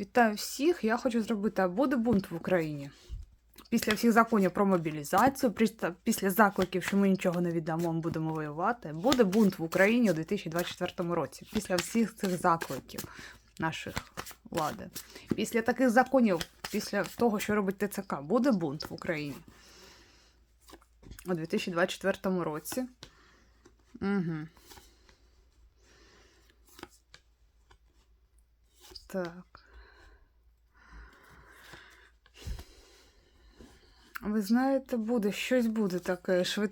Вітаю всіх! Я хочу зробити, а буде бунт в Україні. Після всіх законів про мобілізацію, після- закликів, що ми нічого не віддамо, ми будемо воювати. Буде бунт в Україні у 2024 році. Після всіх цих закликів наших влади. Після таких законів, після того, що робить ТЦК, буде бунт в Україні у 2024 році. Угу. Так. Ви знаєте, буде, щось буде таке. Швид...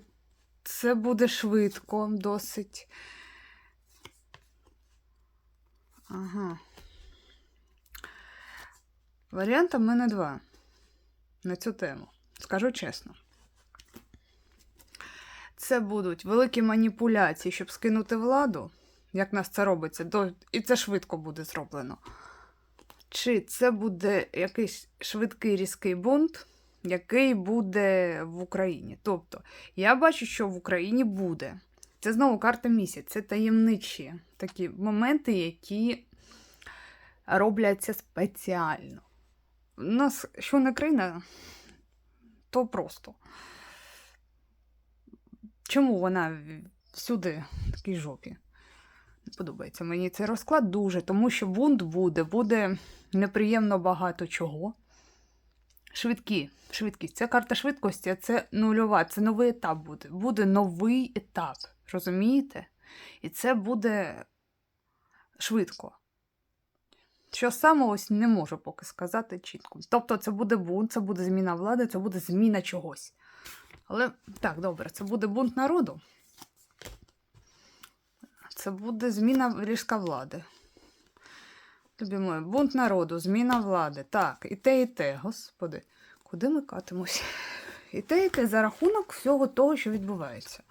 Це буде швидко, досить. Ага. Варіанта в мене два на цю тему. Скажу чесно. Це будуть великі маніпуляції, щоб скинути владу, як нас це робиться, і це швидко буде зроблено. Чи це буде якийсь швидкий різкий бунт, який буде в Україні? Тобто, я бачу, що в Україні буде. Це знову карта місяць, це таємничі такі моменти, які робляться спеціально. У нас, що не країна, то просто. Чому вона всюди в такій жопі? Не подобається мені цей розклад дуже, тому що бунт буде, буде неприємно багато чого. Швидкі, швидкість. Це карта швидкості, а це нульова, це новий етап буде. Буде новий етап. Розумієте? І це буде швидко. Що саме ось не можу поки сказати чітко. Тобто, це буде бунт, це буде зміна влади, це буде зміна чогось. Але так, добре, це буде бунт народу. Це буде зміна різка влади. Любі мої, бунт народу, зміна влади. Так, і те, і те, господи, куди ми катимось? І те, і те за рахунок всього того, що відбувається.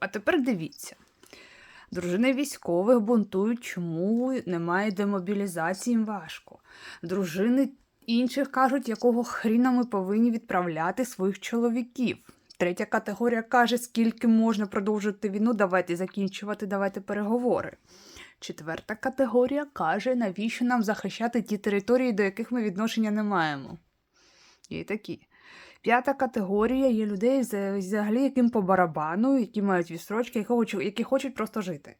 А тепер дивіться. Дружини військових бунтують, чому немає демобілізації, їм важко. Дружини інших кажуть, якого хріна ми повинні відправляти своїх чоловіків. Третя категорія каже, скільки можна продовжувати війну, давайте закінчувати, давайте переговори. Четверта категорія каже, навіщо нам захищати ті території, до яких ми відношення не маємо. І такі. П'ята категорія є людей, за- взагалі, яким по барабану, які мають відстрочки, які хочуть, просто жити.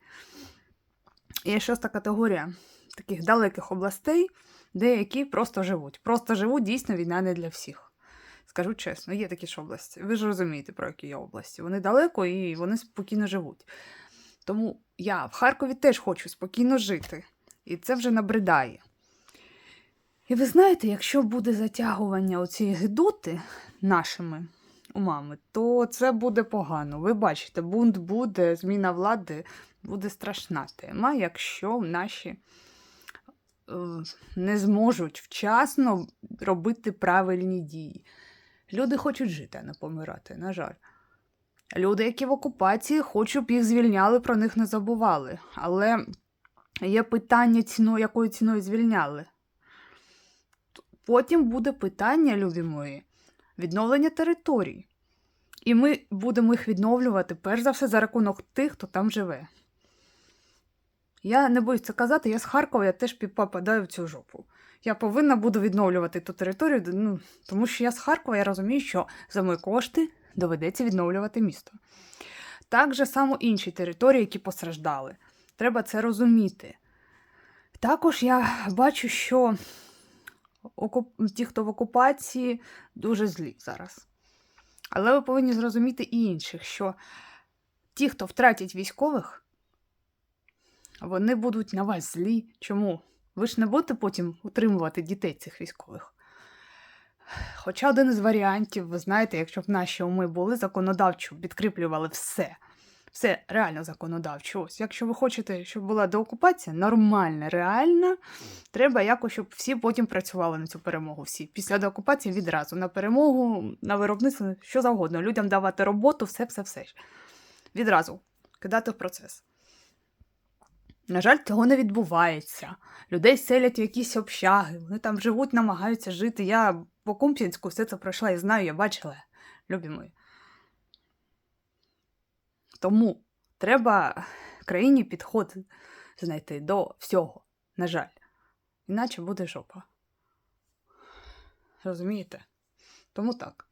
Є шоста категорія таких далеких областей, де які просто живуть. Просто живуть, дійсно, війна не для всіх. Скажу чесно, є такі ж області. Ви ж розумієте, про які є області. Вони далеко і вони спокійно живуть. Тому я в Харкові теж хочу спокійно жити. І це вже набридає. І ви знаєте, якщо буде затягування оцієї гидоти нашими умами, то це буде погано. Ви бачите, бунт буде, зміна влади буде страшна тема, якщо наші е, не зможуть вчасно робити правильні дії. Люди хочуть жити, а не помирати, на жаль. Люди, які в окупації, хочуть, щоб їх звільняли, про них не забували. Але є питання, ціно, якою ціною звільняли. Потім буде питання, любі мої, відновлення територій. І ми будемо їх відновлювати, перш за все, за рахунок тих, хто там живе. Я не боюсь це казати, я з Харкова я теж попадаю в цю жопу. Я повинна буду відновлювати ту територію, ну, тому що я з Харкова, я розумію, що за мої кошти доведеться відновлювати місто. Так же само інші території, які постраждали. Треба це розуміти. Також я бачу, що ті, хто в окупації, дуже злі зараз. Але ви повинні зрозуміти і інших, що ті, хто втратять військових, вони будуть на вас злі. Чому? Ви ж не будете потім утримувати дітей цих військових. Хоча один із варіантів, ви знаєте, якщо б наші уми були законодавчо, підкріплювали все. Все реально законодавчо. Ось, якщо ви хочете, щоб була деокупація, нормальна, реальна, треба якось, щоб всі потім працювали на цю перемогу. Всі після деокупації відразу на перемогу, на виробництво, що завгодно. Людям давати роботу, все, все, все. Відразу кидати в процес. На жаль, цього не відбувається. Людей селять в якісь общаги, вони там живуть, намагаються жити. Я по Кумп'янську все це пройшла і знаю, я бачила, любі мої. Тому треба країні підход знайти до всього, на жаль. Іначе буде жопа. Розумієте? Тому так.